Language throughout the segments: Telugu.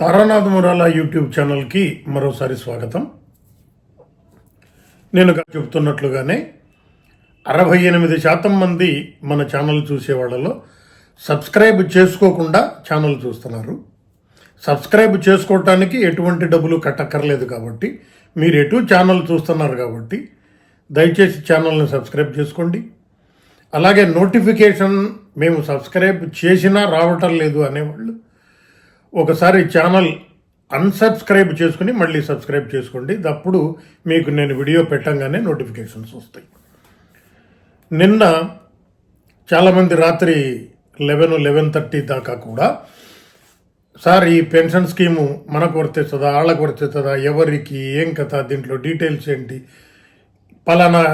తారానాథ్ మురాల యూట్యూబ్ ఛానల్కి మరోసారి స్వాగతం. నేను చెబుతున్నట్లుగానే అరవై ఎనిమిది శాతం మంది మన ఛానల్ చూసే వాళ్ళలో సబ్స్క్రైబ్ చేసుకోకుండా ఛానల్ చూస్తున్నారు. సబ్స్క్రైబ్ చేసుకోవటానికి ఎటువంటి డబ్బులు కట్టక్కర్లేదు కాబట్టి మీరు ఎటు ఛానల్ చూస్తున్నారు కాబట్టి దయచేసి ఛానల్ని సబ్స్క్రైబ్ చేసుకోండి. అలాగే నోటిఫికేషన్ మేము సబ్స్క్రైబ్ చేసినా రావటం లేదు అనేవాళ్ళు ఒకసారి ఛానల్ అన్సబ్స్క్రైబ్ చేసుకుని మళ్ళీ సబ్స్క్రైబ్ చేసుకోండి. అప్పుడు మీకు నేను వీడియో పెట్టంగానే నోటిఫికేషన్స్ వస్తాయి. నిన్న చాలామంది రాత్రి లెవెన్ లెవెన్ థర్టీ దాకా కూడా సార్ ఈ పెన్షన్ స్కీము మనకు వర్తిస్తుందా వాళ్ళకు వర్తిస్తుందా ఎవరికి ఏం కథ దీంట్లో డీటెయిల్స్ ఏంటి పలానా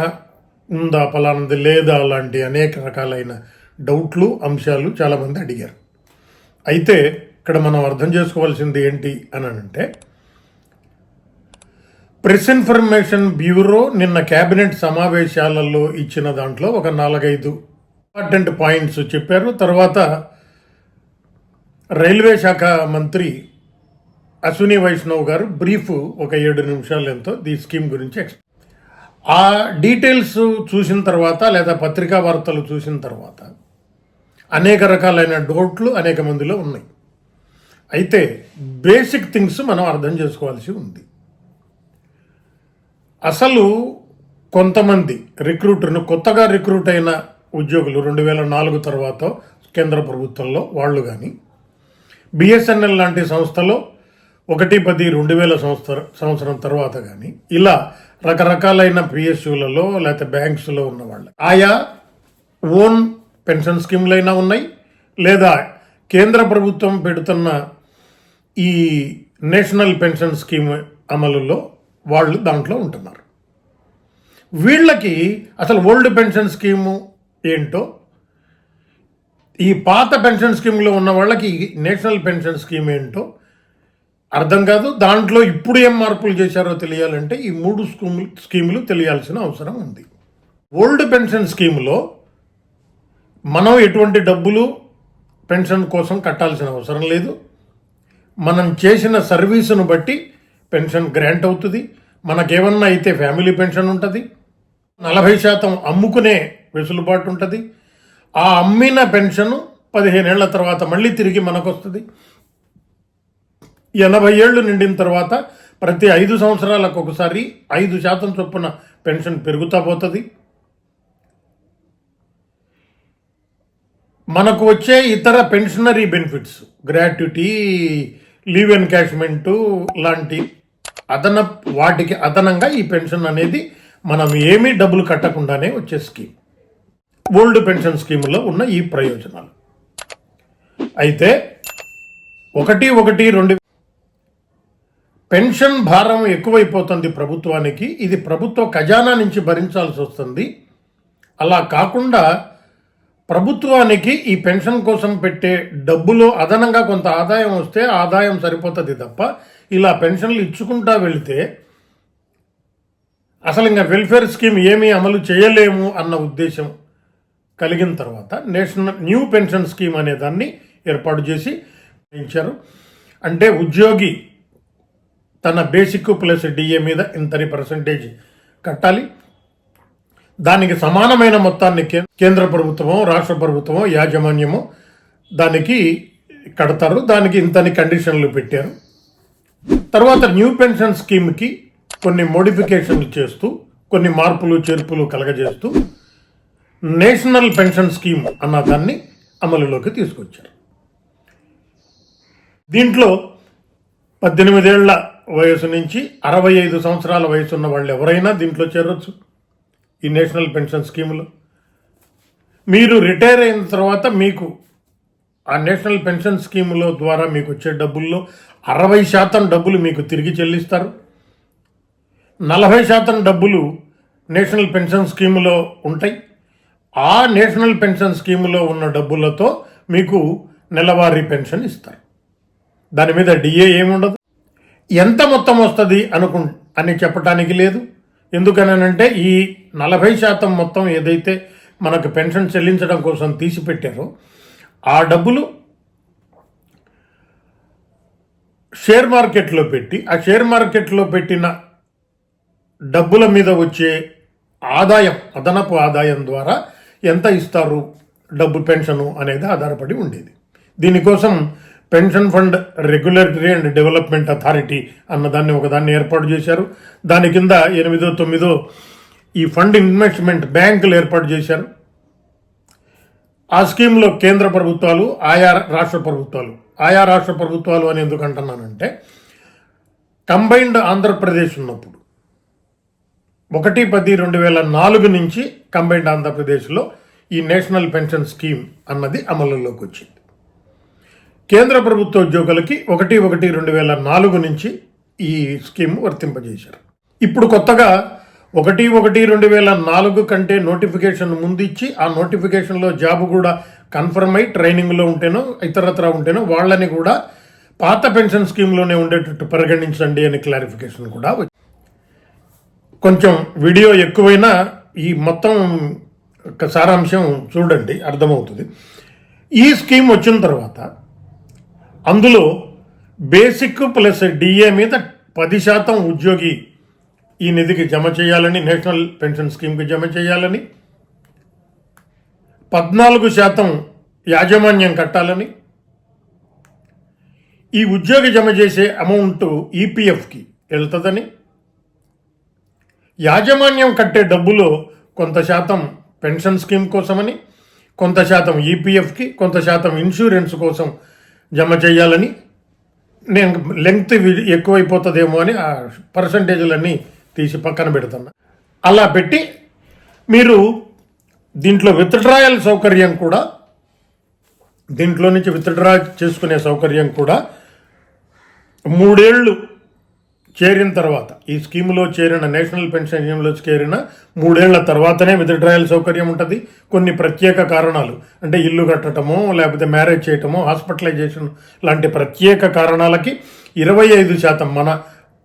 ఉందా పలానాది లేదా అలాంటి అనేక రకాలైన డౌట్లు అంశాలు చాలామంది అడిగారు. అయితే ఇక్కడ మనం అర్థం చేసుకోవాల్సింది ఏంటి అని అంటే ప్రెస్ ఇన్ఫర్మేషన్ బ్యూరో నిన్న కేబినెట్ సమావేశాలలో ఇచ్చిన దాంట్లో ఒక నాలుగైదు ఇంపార్టెంట్ పాయింట్స్ చెప్పారు. తర్వాత రైల్వే శాఖ మంత్రి అశ్విని వైష్ణవ్ గారు బ్రీఫ్ ఒక ఏడు నిమిషాలు ఎంతో ఈ స్కీమ్ గురించి ఆ డీటెయిల్స్ చూసిన తర్వాత లేదా పత్రికా వార్తలు చూసిన తర్వాత అనేక రకాలైన డౌట్లు అనేక మందిలో ఉన్నాయి. అయితే బేసిక్ థింగ్స్ మనం అర్థం చేసుకోవాల్సి ఉంది. అసలు కొంతమంది రిక్రూటర్ను కొత్తగా రిక్రూట్ అయిన ఉద్యోగులు రెండు వేల నాలుగు తర్వాత కేంద్ర ప్రభుత్వంలో వాళ్ళు కానీ బిఎస్ఎన్ఎల్ లాంటి సంస్థలో ఒకటి పది రెండు వేల సంవత్సర సంవత్సరం తర్వాత కానీ ఇలా రకరకాలైన పిఎస్యులలో లేకపోతే బ్యాంక్స్లో ఉన్న వాళ్ళు ఆయా ఓన్ పెన్షన్ స్కీమ్లైనా ఉన్నాయి లేదా కేంద్ర ప్రభుత్వం పెడుతున్న ఈ నేషనల్ పెన్షన్ స్కీమ్ అమలులో వాళ్ళు దాంట్లో ఉంటున్నారు. వీళ్ళకి అసలు ఓల్డ్ పెన్షన్ స్కీము ఏంటో ఈ పాత పెన్షన్ స్కీమ్లో ఉన్న వాళ్ళకి నేషనల్ పెన్షన్ స్కీమ్ ఏంటో అర్థం కాదు. దాంట్లో ఇప్పుడు ఏం మార్పులు చేశారో తెలియాలంటే ఈ మూడు స్కీములు స్కీములు తెలియాల్సిన అవసరం ఉంది. ఓల్డ్ పెన్షన్ స్కీమ్లో మనం ఎటువంటి డబ్బులు పెన్షన్ కోసం కట్టాల్సిన అవసరం లేదు. మనం చేసిన సర్వీసును బట్టి పెన్షన్ గ్రాంట్ అవుతుంది. మనకేమన్నా అయితే ఫ్యామిలీ పెన్షన్ ఉంటుంది. నలభై శాతం అమ్ముకునే వెసులుబాటు ఉంటుంది. ఆ అమ్మిన పెన్షన్ పదిహేనేళ్ళ తర్వాత మళ్ళీ తిరిగి మనకు వస్తుంది ఎనభై ఏళ్ళు నిండిన తర్వాత ప్రతి ఐదు సంవత్సరాలకు ఒకసారి ఐదు శాతం చొప్పున పెన్షన్ పెరుగుతా పోతుంది. మనకు వచ్చే ఇతర pensionary benefits gratuity leave encashment లాంటి అదన వాటికి అదనంగా ఈ పెన్షన్ అనేది మనం ఏమీ డబ్బులు కట్టకుండానే వచ్చే స్కీమ్. ఓల్డ్ పెన్షన్ స్కీములో ఉన్న ఈ ప్రయోజనాలు. అయితే ఒకటి ఒకటి రెండు పెన్షన్ భారం ఎక్కువైపోతుంది ప్రభుత్వానికి. ఇది ప్రభుత్వ ఖజానా నుంచి భరించాల్సి వస్తుంది. అలా కాకుండా ప్రభుత్వానికి ఈ పెన్షన్ కోసం పెట్టే డబ్బులో అదనంగా కొంత ఆదాయం వస్తే ఆదాయం సరిపోతుంది తప్ప ఇలా పెన్షన్లు ఇచ్చుకుంటా వెళితే అసలు ఇంకా వెల్ఫేర్ స్కీమ్ ఏమీ అమలు చేయలేము అన్న ఉద్దేశం కలిగిన తర్వాత నేషనల్ న్యూ పెన్షన్ స్కీమ్ అనే దాన్ని ఏర్పాటు చేసి ఇచ్చారు. అంటే ఉద్యోగి తన బేసిక్ ప్లస్ డిఏ మీద ఇంతని పర్సంటేజ్ కట్టాలి. దానికి సమానమైన మొత్తాన్ని కేంద్ర ప్రభుత్వం రాష్ట్ర ప్రభుత్వం యాజమాన్యమో దానికి కడతారు. దానికి ఇంతని కండిషన్లు పెట్టారు. తర్వాత న్యూ పెన్షన్ స్కీమ్కి కొన్ని మోడిఫికేషన్లు చేస్తూ కొన్ని మార్పులు చేర్పులు కలగజేస్తూ నేషనల్ పెన్షన్ స్కీమ్ అన్న దాన్ని అమలులోకి తీసుకొచ్చారు. దీంట్లో పద్దెనిమిదేళ్ళ వయసు నుంచి అరవై ఐదు సంవత్సరాల వయసు ఉన్న వాళ్ళు ఎవరైనా దీంట్లో చేరొచ్చు. ఈ నేషనల్ పెన్షన్ స్కీములు. మీరు రిటైర్ అయిన తర్వాత మీకు ఆ నేషనల్ పెన్షన్ స్కీములో ద్వారా మీకు వచ్చే డబ్బుల్లో అరవై శాతం డబ్బులు మీకు తిరిగి చెల్లిస్తారు. నలభై శాతం డబ్బులు నేషనల్ పెన్షన్ స్కీములో ఉంటాయి. ఆ నేషనల్ పెన్షన్ స్కీములో ఉన్న డబ్బులతో మీకు నెలవారీ పెన్షన్ ఇస్తారు. దాని మీద డిఏ ఏముండదు. ఎంత మొత్తం వస్తుంది అనుకు అని చెప్పటానికి లేదు. ఎందుకనంటే ఈ నలభై శాతం మొత్తం ఏదైతే మనకు పెన్షన్ చెల్లించడం కోసం తీసిపెట్టారో ఆ డబ్బులు షేర్ మార్కెట్లో పెట్టి ఆ షేర్ మార్కెట్లో పెట్టిన డబ్బుల మీద వచ్చే ఆదాయం అదనపు ఆదాయం ద్వారా ఎంత ఇస్తారు డబ్బు పెన్షను అనేది ఆధారపడి ఉండేది. దీనికోసం pension fund regulatory and development authority అన్నదాన్ని ఒకదాన్ని ఏర్పాటు చేశారు. దాని కింద ఎనిమిదో తొమ్మిదో ఈ ఫండ్ ఇన్వెస్ట్మెంట్ బ్యాంకులు ఏర్పాటు చేశారు. ఆ స్కీమ్లో కేంద్ర ప్రభుత్వాలు ఆయా రాష్ట్ర ప్రభుత్వాలు. ఆయా రాష్ట్ర ప్రభుత్వాలు అని ఎందుకు అంటున్నానంటే కంబైన్డ్ ఆంధ్రప్రదేశ్ ఉన్నప్పుడు ఒకటి పది రెండు వేల నాలుగు నుంచి కంబైన్డ్ ఆంధ్రప్రదేశ్లో ఈ నేషనల్ పెన్షన్ స్కీమ్ అన్నది అమలులోకి వచ్చింది. కేంద్ర ప్రభుత్వ ఉద్యోగులకి ఒకటి ఒకటి రెండు వేల నాలుగు నుంచి ఈ స్కీమ్ వర్తింపజేశారు. ఇప్పుడు కొత్తగా ఒకటి ఒకటి రెండు వేల నాలుగు కంటే నోటిఫికేషన్ ముందు ఇచ్చి ఆ నోటిఫికేషన్లో జాబ్ కూడా కన్ఫర్మ్ అయి ట్రైనింగ్లో ఉంటేనో ఇతరత్ర ఉంటేనో వాళ్ళని కూడా పాత పెన్షన్ స్కీమ్లోనే ఉండేటట్టు పరిగణించండి అనే క్లారిఫికేషన్ కూడా వచ్చింది కొంచెం వీడియో ఎక్కువైనా ఈ మొత్తం ఒక సారాంశం చూడండి అర్థమవుతుంది. ఈ స్కీమ్ వచ్చిన తర్వాత అందులో బేసిక్ ప్లస్ డిఏ మీద పది శాతం ఉద్యోగి ఈ నిధికి జమ చేయాలని నేషనల్ పెన్షన్ స్కీమ్కి జమ చేయాలని పద్నాలుగు శాతం యాజమాన్యం కట్టాలని ఈ ఉద్యోగి జమ చేసే అమౌంట్ ఈపీఎఫ్కి వెళ్తుందని యాజమాన్యం కట్టే డబ్బులో కొంత శాతం పెన్షన్ స్కీమ్ కోసమని కొంత శాతం ఈపీఎఫ్కి కొంత శాతం ఇన్సూరెన్స్ కోసం జమ చేయాలని నేను లెంగ్త్ వి- ఎక్కువైపోతుందేమో అని ఆ పర్సంటేజ్లన్నీ తీసి పక్కన పెడుతున్నా. అలా పెట్టి మీరు దీంట్లో విత్డ్రాయల్ సౌకర్యం కూడా దీంట్లో నుంచి విత్డ్రా చేసుకునే సౌకర్యం కూడా మూడేళ్ళు చేరిన తర్వాత ఈ స్కీమ్లో చేరిన నేషనల్ పెన్షన్ స్కీమ్లో చేరిన మూడేళ్ళ తర్వాతనే విత్డ్రాయల్ సౌకర్యం ఉంటుంది. కొన్ని ప్రత్యేక కారణాలు అంటే ఇల్లు కట్టడము లేకపోతే మ్యారేజ్ చేయటము హాస్పిటలైజేషన్ లాంటి ప్రత్యేక కారణాలకి ఇరవై ఐదు శాతం మన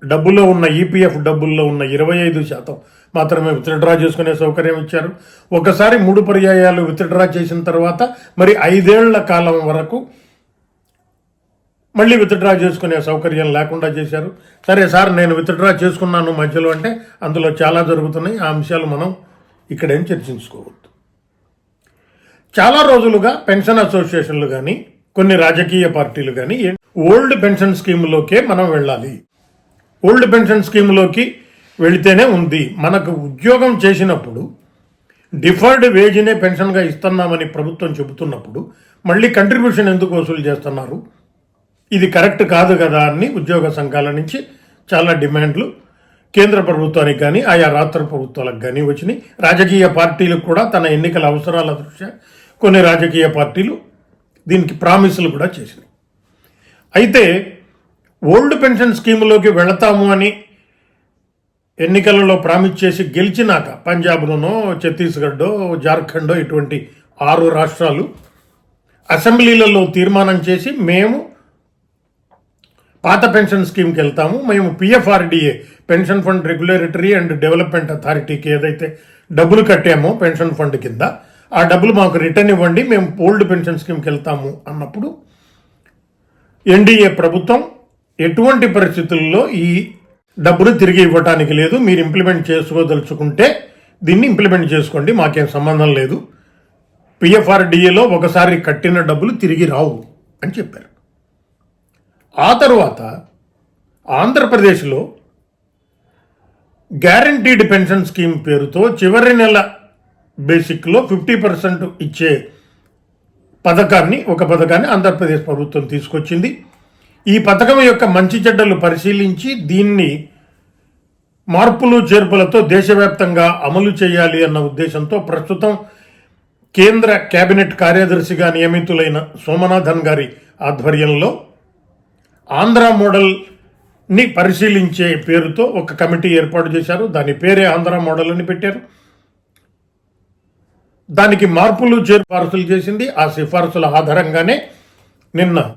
డబ్బులో ఉన్న ఈపీఎఫ్ డబ్బుల్లో ఉన్న ఇరవై ఐదు శాతం మాత్రమే విత్డ్రా చేసుకునే సౌకర్యం ఇచ్చారు. ఒకసారి మూడు పర్యాయాలు విత్డ్రా చేసిన తర్వాత మరి ఐదేళ్ళ కాలం వరకు మళ్ళీ విత్డ్రా చేసుకునే సౌకర్యం లేకుండా చేశారు. సరే సార్ నేను విత్డ్రా చేసుకున్నాను మధ్యలో అంటే అందులో చాలా జరుగుతున్నాయి. ఆ అంశాలు మనం ఇక్కడేం చర్చించుకోవద్దు. చాలా రోజులుగా పెన్షన్ అసోసియేషన్లు కానీ కొన్ని రాజకీయ పార్టీలు కానీ ఓల్డ్ పెన్షన్ స్కీమ్లోకే మనం వెళ్ళాలి. ఓల్డ్ పెన్షన్ స్కీమ్లోకి వెళితేనే ఉంది. మనకు ఉద్యోగం చేసినప్పుడు డిఫర్డ్ వేజ్నే పెన్షన్గా ఇస్తున్నామని ప్రభుత్వం చెబుతున్నప్పుడు మళ్ళీ కంట్రిబ్యూషన్ ఎందుకు వసూలు చేస్తున్నారు? ఇది కరెక్ట్ కాదు కదా అని ఉద్యోగ సంఘాల నుంచి చాలా డిమాండ్లు కేంద్ర ప్రభుత్వానికి కానీ ఆయా రాష్ట్ర ప్రభుత్వాలకు కానీ వచ్చినాయి. రాజకీయ పార్టీలకు కూడా తన ఎన్నికల అవసరాల దృష్ట్యా కొన్ని రాజకీయ పార్టీలు దీనికి ప్రామిసులు కూడా చేసినాయి. అయితే ఓల్డ్ పెన్షన్ స్కీమ్లోకి వెళతాము అని ఎన్నికలలో ప్రామిస్ చేసి గెలిచినాక పంజాబ్లోనో ఛత్తీస్గఢో జార్ఖండో ఇటువంటి ఆరు రాష్ట్రాలు అసెంబ్లీలలో తీర్మానం చేసి మేము పాత పెన్షన్ స్కీమ్కి వెళ్తాము. మేము PFRDA pension fund regulatory and development అథారిటీకి ఏదైతే డబ్బులు కట్టామో పెన్షన్ ఫండ్ కింద ఆ డబ్బులు మాకు రిటర్న్ ఇవ్వండి మేము ఓల్డ్ పెన్షన్ స్కీమ్కి వెళ్తాము అన్నప్పుడు ఎన్డీఏ ప్రభుత్వం ఎటువంటి పరిస్థితుల్లో ఈ డబ్బులు తిరిగి ఇవ్వటానికి లేదు. మీరు ఇంప్లిమెంట్ చేసుకోదలుచుకుంటే దీన్ని ఇంప్లిమెంట్ చేసుకోండి. మాకేం సంబంధం లేదు. పిఎఫ్ఆర్డిఏలో ఒకసారి కట్టిన డబ్బులు తిరిగి రావు అని చెప్పారు. ఆ తర్వాత ఆంధ్రప్రదేశ్లో గ్యారంటీడ్ పెన్షన్ స్కీమ్ పేరుతో చివరి నెల బేసిక్లో ఫిఫ్టీ పర్సెంట్ ఇచ్చే పథకాన్ని ఒక పథకాన్ని ఆంధ్రప్రదేశ్ ప్రభుత్వం తీసుకొచ్చింది. ఈ పథకం యొక్క మంచి చెడ్డలు పరిశీలించి దీన్ని మార్పులు చేర్పులతో దేశవ్యాప్తంగా అమలు చేయాలి అన్న ఉద్దేశంతో ప్రస్తుతం కేంద్ర కేబినెట్ కార్యదర్శిగా నియమితులైన సోమనాథన్ గారి ఆధ్వర్యంలో ఆంధ్ర మోడల్ని పరిశీలించే పేరుతో ఒక కమిటీ ఏర్పాటు చేశారు. దాని పేరే ఆంధ్ర మోడల్ అని పెట్టారు. దానికి మార్పులు సిఫార్సులు చేసింది. ఆ సిఫార్సుల ఆధారంగానే నిన్న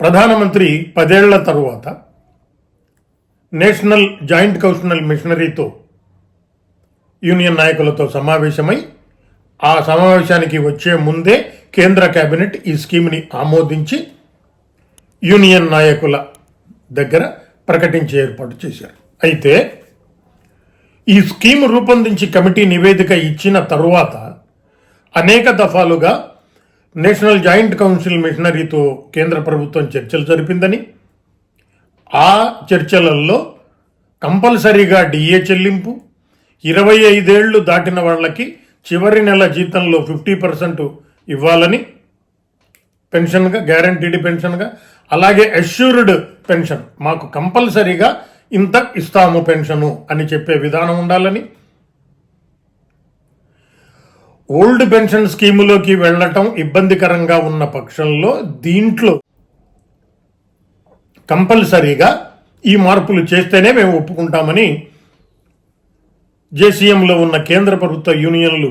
ప్రధానమంత్రి పదేళ్ళ తరువాత నేషనల్ జాయింట్ కౌన్సిల్ మిషనరీతో యూనియన్ నాయకులతో సమావేశమై ఆ సమావేశానికి వచ్చే ముందే కేంద్ర కేబినెట్ ఈ స్కీమ్ని ఆమోదించి యూనియన్ నాయకుల దగ్గర ప్రకటించే ఏర్పాటు చేశారు. అయితే ఈ స్కీమ్ రూపొందించి కమిటీ నివేదిక ఇచ్చిన తరువాత అనేక దఫాలుగా నేషనల్ జాయింట్ కౌన్సిల్ మిషనరీతో కేంద్ర ప్రభుత్వం చర్చలు జరిపిందని ఆ చర్చలలో కంపల్సరీగా డిఏ చెల్లింపు ఇరవై ఐదేళ్ళు దాటిన వాళ్ళకి చివరి నెల జీతంలో ఫిఫ్టీ పర్సెంట్ ఇవ్వాలని పెన్షన్గా గ్యారంటీడ్ పెన్షన్గా అలాగే అష్యూర్డ్ పెన్షన్. మాకు కంపల్సరీగా ఇంత ఇస్తాము పెన్షను అని చెప్పే విధానం ఉండాలని. ఓల్డ్ పెన్షన్ స్కీములోకి వెళ్ళటం ఇబ్బందికరంగా ఉన్న పక్షంలో దీంట్లో కంపల్సరీగా ఈ మార్పులు చేస్తేనే మేము ఒప్పుకుంటామని జేసీఎంలో ఉన్న కేంద్ర ప్రభుత్వ యూనియన్లు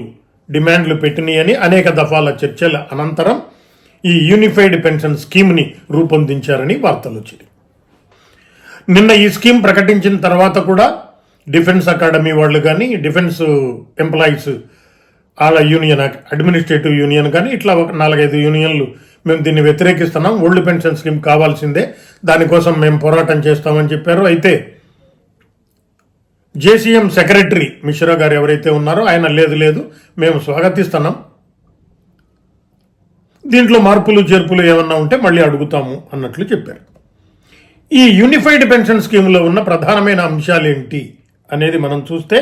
డిమాండ్లు పెట్టినాయని అనేక దఫాల చర్చల అనంతరం ఈ యూనిఫైడ్ పెన్షన్ స్కీమ్ని రూపొందించారని వార్తలు వచ్చింది నిన్న ఈ స్కీమ్ ప్రకటించిన తర్వాత కూడా డిఫెన్స్ అకాడమీ వాళ్ళు కానీ డిఫెన్స్ ఎంప్లాయీస్ వాళ్ళ యూనియన్ అడ్మినిస్ట్రేటివ్ యూనియన్ కానీ ఇట్లా ఒక నాలుగైదు యూనియన్లు మేము దీన్ని వ్యతిరేకిస్తున్నాం ఓల్డ్ పెన్షన్ స్కీమ్ కావాల్సిందే దానికోసం మేము పోరాటం చేస్తామని చెప్పారు. అయితే జేసీఎం సెక్రటరీ మిశ్రా గారు ఎవరైతే ఉన్నారో ఆయన లేదు లేదు మేము స్వాగతిస్తున్నాం. దీంట్లో మార్పులు చేర్పులు ఏమన్నా ఉంటే మళ్ళీ అడుగుతాము అన్నట్లు చెప్పారు. ఈ యూనిఫైడ్ పెన్షన్ స్కీమ్లో ఉన్న ప్రధానమైన అంశాలు ఏంటి అనేది మనం చూస్తే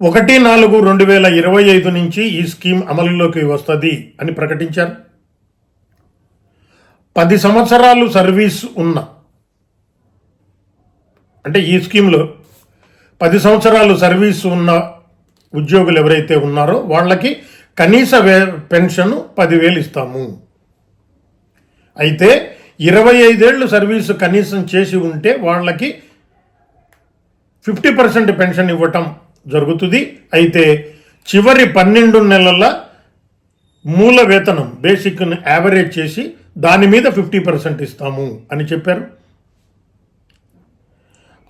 ఒకటి నాలుగు రెండు వేల ఇరవై ఐదు నుంచి ఈ స్కీమ్ అమలులోకి వస్తుంది అని ప్రకటించారు. పది సంవత్సరాలు సర్వీస్ ఉన్న అంటే ఈ స్కీమ్లో పది సంవత్సరాలు సర్వీస్ ఉన్న ఉద్యోగులు ఎవరైతే ఉన్నారో వాళ్ళకి కనీస వే పెన్షన్ పదివేలు ఇస్తాము. అయితే ఇరవై ఐదేళ్ళు సర్వీసు కనీసం చేసి ఉంటే వాళ్ళకి ఫిఫ్టీ పర్సెంట్ పెన్షన్ ఇవ్వటం జరుగుతుంది. అయితే చివరి పన్నెండు నెలల మూల వేతనం బేసిక్ను యావరేజ్ చేసి దాని మీద ఫిఫ్టీ పర్సెంట్ ఇస్తాము అని చెప్పారు.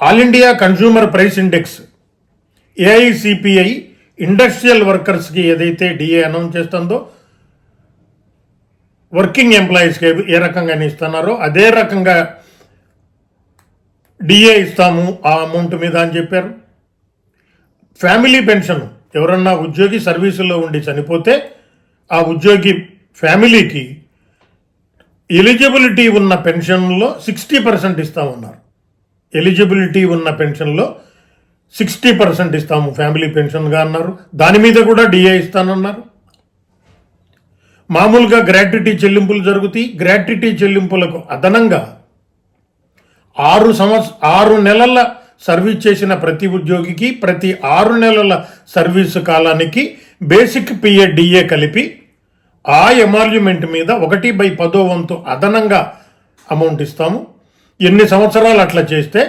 All India consumer price index AICPI industrial వర్కర్స్కి ఏదైతే డిఏ అనౌన్స్ చేస్తుందో వర్కింగ్ ఎంప్లాయీస్కి ఏ రకంగా ఇస్తున్నారో అదే రకంగా డిఏ ఇస్తాము ఆ అమౌంట్ మీద అని చెప్పారు. ఫ్యామిలీ పెన్షన్ ఎవరన్నా ఉద్యోగి సర్వీసులో ఉండి చనిపోతే ఆ ఉద్యోగి ఫ్యామిలీకి ఎలిజిబిలిటీ ఉన్న పెన్షన్లో సిక్స్టీ పర్సెంట్ ఇస్తామన్నారు. ఎలిజిబిలిటీ ఉన్న పెన్షన్లో సిక్స్టీ పర్సెంట్ ఇస్తాము. ఫ్యామిలీ పెన్షన్గా అన్నారు. దాని మీద కూడా డిఏ ఇస్తానన్నారు. మామూలుగా గ్రాట్యుటీ చెల్లింపులు జరుగుతాయి. గ్రాట్యుటీ చెల్లింపులకు అదనంగా ఆరు సంవత్స ఆరు నెలల సర్వీస్ చేసిన ప్రతి ఉద్యోగికి ప్రతి ఆరు నెలల సర్వీసు కాలానికి బేసిక్ పిఏ డిఏ కలిపి ఆ ఎమాల్యుమెంట్ మీద ఒకటి బై పదో వంతు అదనంగా అమౌంట్ ఇస్తాము. ఎన్ని సంవత్సరాలు అట్లా చేస్తే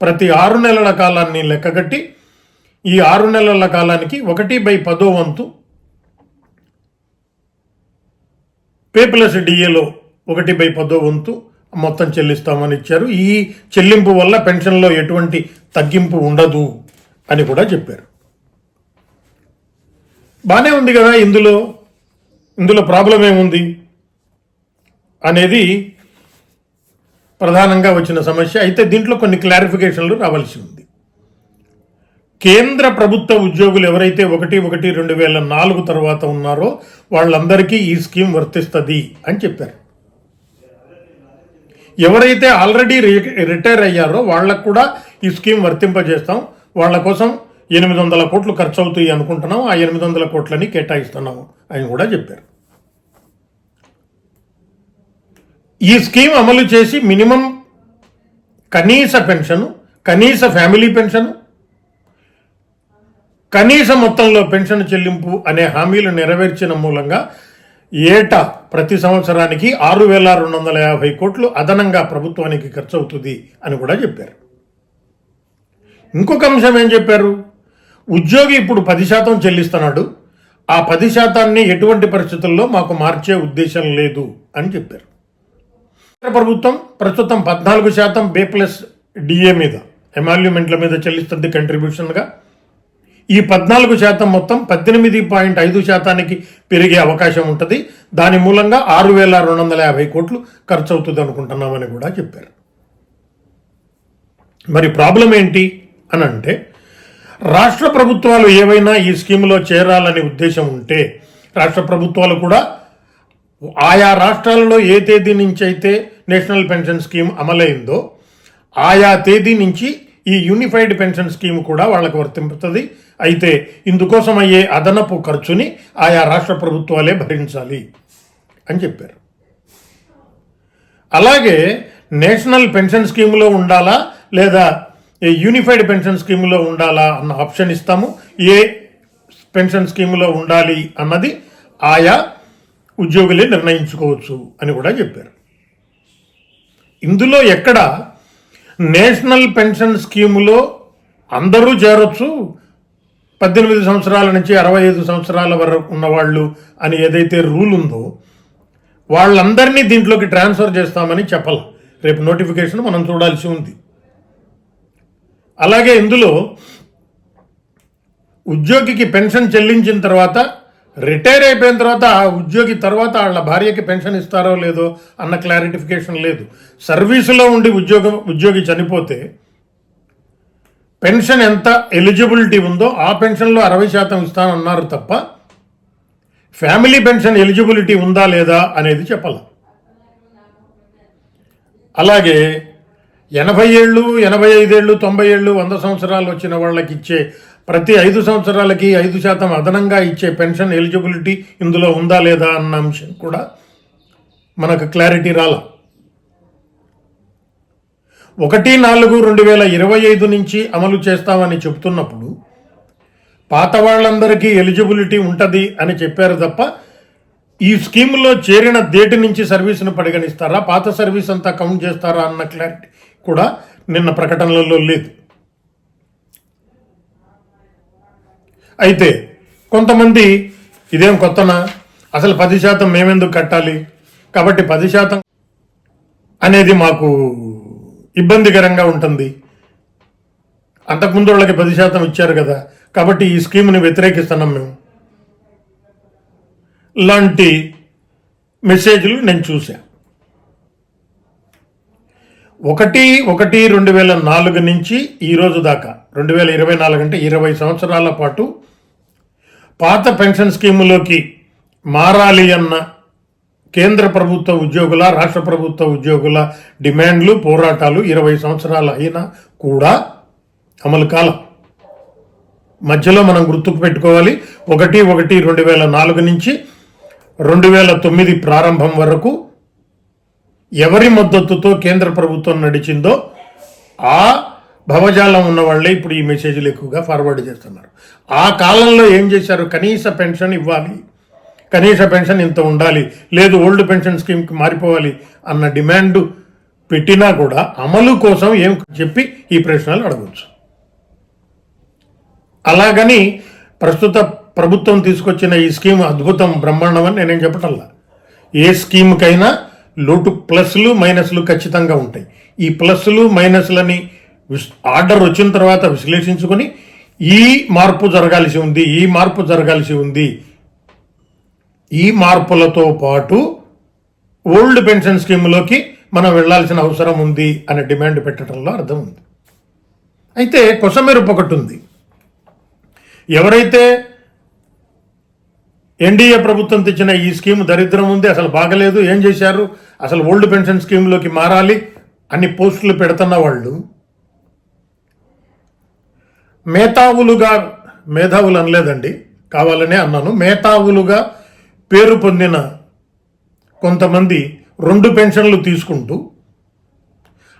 ప్రతి ఆరు నెలల కాలాన్ని లెక్కగట్టి ఈ ఆరు నెలల కాలానికి ఒకటి బై పదో వంతు పే ప్లస్ డిఏలో ఒకటి బై పదో వంతు మొత్తం చెల్లిస్తామని ఇచ్చారు. ఈ చెల్లింపు వల్ల పెన్షన్లో ఎటువంటి తగ్గింపు ఉండదు అని కూడా చెప్పారు. బాగానే ఉంది కదా ఇందులో ఇందులో ప్రాబ్లం ఏముంది అనేది ప్రధానంగా వచ్చిన సమస్య. అయితే దీంట్లో కొన్ని క్లారిఫికేషన్లు రావాల్సి ఉంది. కేంద్ర ప్రభుత్వ ఉద్యోగులు ఎవరైతే ఒకటి ఒకటి రెండు వేల నాలుగు తర్వాత ఉన్నారో వాళ్ళందరికీ ఈ స్కీమ్ వర్తిస్తుంది అని చెప్పారు. ఎవరైతే ఆల్రెడీ రిటైర్ అయ్యారో వాళ్ళకు కూడా ఈ స్కీమ్ వర్తింపజేస్తాం. వాళ్ళ కోసం ఎనిమిది వందల కోట్లు ఖర్చు అవుతాయి అనుకుంటున్నాం. ఆ ఎనిమిది వందల కోట్లని కేటాయిస్తున్నాము అని కూడా చెప్పారు. ఈ స్కీమ్ అమలు చేసి మినిమం కనీస పెన్షను కనీస ఫ్యామిలీ పెన్షను కనీస మొత్తంలో పెన్షన్ చెల్లింపు అనే హామీలు నెరవేర్చిన మూలంగా ఏటా ప్రతి సంవత్సరానికి ఆరు వేల రెండు వందల యాభై కోట్లు అదనంగా ప్రభుత్వానికి ఖర్చు అవుతుంది అని కూడా చెప్పారు. ఇంకొక అంశం ఏం చెప్పారు? ఉద్యోగి ఇప్పుడు పది శాతం చెల్లిస్తున్నాడు. ఆ పది శాతాన్ని ఎటువంటి పరిస్థితుల్లో మాకు మార్చే ఉద్దేశం లేదు అని చెప్పారు. కేంద్ర ప్రభుత్వం ప్రస్తుతం పద్నాలుగు శాతం బే ప్లస్ డిఏ మీద ఎమాల్యుమెంట్ల మీద చెల్లిస్తుంది కంట్రిబ్యూషన్గా ఈ పద్నాలుగు శాతం మొత్తం పద్దెనిమిది పాయింట్ ఐదు శాతానికి పెరిగే అవకాశం ఉంటుంది. దాని మూలంగా ఆరు వేల రెండు వందల యాభై కోట్లు ఖర్చు అవుతుంది అనుకుంటున్నామని కూడా చెప్పారు. మరి ప్రాబ్లం ఏంటి అని అంటే రాష్ట్ర ప్రభుత్వాలు ఏవైనా ఈ స్కీమ్లో చేరాలనే ఉద్దేశం ఉంటే రాష్ట్ర ప్రభుత్వాలు కూడా ఆయా రాష్ట్రాలలో ఏ తేదీ నుంచి అయితే నేషనల్ పెన్షన్ స్కీమ్ అమలైందో ఆయా తేదీ నుంచి ఈ యూనిఫైడ్ పెన్షన్ స్కీమ్ కూడా వాళ్ళకు వర్తింపుతుంది. అయితే ఇందుకోసం అయ్యే అదనపు ఖర్చుని ఆయా రాష్ట్ర ప్రభుత్వాలే భరించాలి అని చెప్పారు. అలాగే నేషనల్ పెన్షన్ స్కీమ్లో ఉండాలా లేదా యూనిఫైడ్ పెన్షన్ స్కీమ్లో ఉండాలా అన్న ఆప్షన్ ఇస్తాము. ఏ పెన్షన్ స్కీమ్లో ఉండాలి అన్నది ఆయా ఉద్యోగులే నిర్ణయించుకోవచ్చు అని కూడా చెప్పారు. ఇందులో ఎక్కడ నేషనల్ పెన్షన్ స్కీములో అందరూ చేరొచ్చు పద్దెనిమిది సంవత్సరాల నుంచి అరవై ఐదు సంవత్సరాల వరకు ఉన్నవాళ్ళు అని ఏదైతే రూల్ ఉందో వాళ్ళందరినీ దీంట్లోకి ట్రాన్స్ఫర్ చేస్తామని చెప్పాలి. రేపు నోటిఫికేషన్ మనం చూడాల్సి ఉంది. అలాగే ఇందులో ఉద్యోగికి పెన్షన్ చెల్లించిన తర్వాత రిటైర్ అయిపోయిన తర్వాత ఉద్యోగి తర్వాత వాళ్ళ భార్యకి పెన్షన్ ఇస్తారో లేదో అన్న క్లారిటిఫికేషన్ లేదు. సర్వీసులో ఉండి ఉద్యోగం ఉద్యోగి చనిపోతే పెన్షన్ ఎంత ఎలిజిబిలిటీ ఉందో ఆ పెన్షన్లో అరవై శాతం ఇస్తానన్నారు తప్ప ఫ్యామిలీ పెన్షన్ ఎలిజిబిలిటీ ఉందా లేదా అనేది చెప్పాలి. అలాగే ఎనభై ఏళ్ళు ఎనభై ఐదేళ్ళు తొంభై ఏళ్ళు వంద సంవత్సరాలు వచ్చిన వాళ్ళకి ఇచ్చే ప్రతి ఐదు సంవత్సరాలకి ఐదు శాతం అదనంగా ఇచ్చే పెన్షన్ ఎలిజిబిలిటీ ఇందులో ఉందా లేదా అన్న అంశం కూడా మనకు క్లారిటీ రాల. ఒకటి నాలుగు రెండు వేల ఇరవై ఐదు నుంచి అమలు చేస్తామని చెప్తున్నప్పుడు పాత వాళ్ళందరికీ ఎలిజిబిలిటీ ఉంటుంది అని చెప్పారు తప్ప ఈ స్కీమ్లో చేరిన డేట్ నుంచి సర్వీస్ను పరిగణిస్తారా? పాత సర్వీస్ అంతా కౌంట్ చేస్తారా? అన్న క్లారిటీ కూడా నిన్న ప్రకటనలలో లేదు. అయితే కొంతమంది ఇదేం కొత్తనా? అసలు పది శాతం మేమెందుకు కట్టాలి? కాబట్టి పది శాతం అనేది మాకు ఇబ్బందికరంగా ఉంటుంది. అంతకుముందు వాళ్ళకి పది శాతం ఇచ్చారు కదా. కాబట్టి ఈ స్కీమ్ని వ్యతిరేకిస్తున్నాం మేము. లాంటి మెసేజ్లు నేను చూశాను ఒకటి ఒకటి రెండు వేల నాలుగు నుంచి ఈరోజు దాకా రెండు వేల ఇరవై నాలుగు అంటే ఇరవై సంవత్సరాల పాటు పాత పెన్షన్ స్కీములోకి మారాలి అన్న కేంద్ర ప్రభుత్వ ఉద్యోగుల రాష్ట్ర ప్రభుత్వ ఉద్యోగుల డిమాండ్లు పోరాటాలు ఇరవై సంవత్సరాలు అయినా కూడా అమలు కాలం. మధ్యలో మనం గుర్తుకు పెట్టుకోవాలి. ఒకటి ఒకటి రెండు వేల నాలుగు నుంచి రెండు వేల తొమ్మిది ప్రారంభం వరకు ఎవరి మద్దతుతో కేంద్ర ప్రభుత్వం నడిచిందో ఆ భవజాలం ఉన్న వాళ్ళే ఇప్పుడు ఈ మెసేజ్లు ఎక్కువగా ఫార్వర్డ్ చేస్తున్నారు. ఆ కాలంలో ఏం చేశారు? కనీస పెన్షన్ ఇవ్వాలి. కనీస పెన్షన్ ఇంత ఉండాలి. లేదు ఓల్డ్ పెన్షన్ స్కీమ్కి మారిపోవాలి అన్న డిమాండ్ పెట్టినా కూడా అమలు కోసం ఏం చెప్పి ఈ ప్రశ్నలు అడగవచ్చు అలాగని ప్రస్తుత ప్రభుత్వం తీసుకొచ్చిన ఈ స్కీమ్ అద్భుతం బ్రహ్మాండం అని నేనేం చెప్పటల్లా ఏ స్కీమ్కైనా లోటు ప్లస్లు మైనస్లు ఖచ్చితంగా ఉంటాయి. ఈ ప్లస్లు మైనస్లని ఆర్డర్ వచ్చిన తర్వాత విశ్లేషించుకొని ఈ మార్పు జరగాల్సి ఉంది ఈ మార్పు జరగాల్సి ఉంది. ఈ మార్పులతో పాటు ఓల్డ్ పెన్షన్ స్కీమ్లోకి మనం వెళ్ళాల్సిన అవసరం ఉంది అనే డిమాండ్ పెట్టడంలో అర్థం ఉంది. అయితే కొసమెరుపు ఒకటి ఉంది. ఎవరైతే ఎన్డీఏ ప్రభుత్వం తెచ్చిన ఈ స్కీమ్ దరిద్రం ఉంది అసలు బాగలేదు ఏం చేశారు అసలు ఓల్డ్ పెన్షన్ స్కీమ్లోకి మారాలి అన్ని పోస్టులు పెడుతున్న వాళ్ళు మేధావులుగా మేధావులు అనలేదండి కావాలనే అన్నాను. మేధావులుగా పేరు పొందిన కొంతమంది రెండు పెన్షన్లు తీసుకుంటూ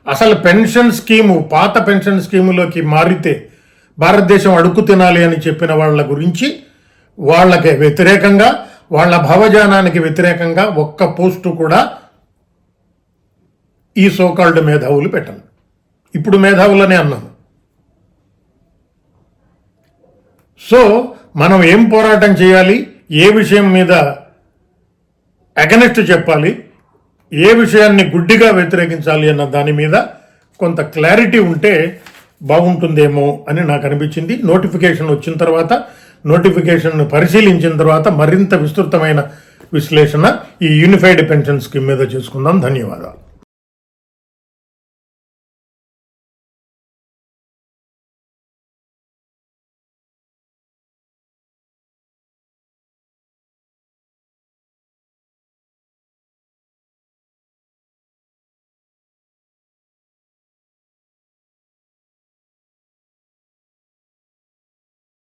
అసలు పెన్షన్ స్కీము పాత పెన్షన్ స్కీములోకి మారితే భారతదేశం అడుక్కు తినాలి అని చెప్పిన వాళ్ళ గురించి వాళ్ళకి వ్యతిరేకంగా వాళ్ళ భావజానానికి వ్యతిరేకంగా ఒక్క పోస్టు కూడా ఈ సోకాల్డ్ మేధావులు పెట్టను. ఇప్పుడు మేధావులనే అన్నాను. సో మనం ఏం పోరాటం చేయాలి? ఏ విషయం మీద అగనెస్ట్ చెప్పాలి? ఏ విషయాన్ని గుడ్డిగా వ్యతిరేకించాలి అన్న దాని మీద కొంత క్లారిటీ ఉంటే బాగుంటుందేమో అని నాకు అనిపించింది. నోటిఫికేషన్ వచ్చిన తర్వాత నోటిఫికేషన్ పరిశీలించిన తర్వాత మరింత విస్తృతమైన విశ్లేషణ ఈ యూనిఫైడ్ పెన్షన్ స్కీమ్ మీద చేసుకుందాం. ధన్యవాదాలు.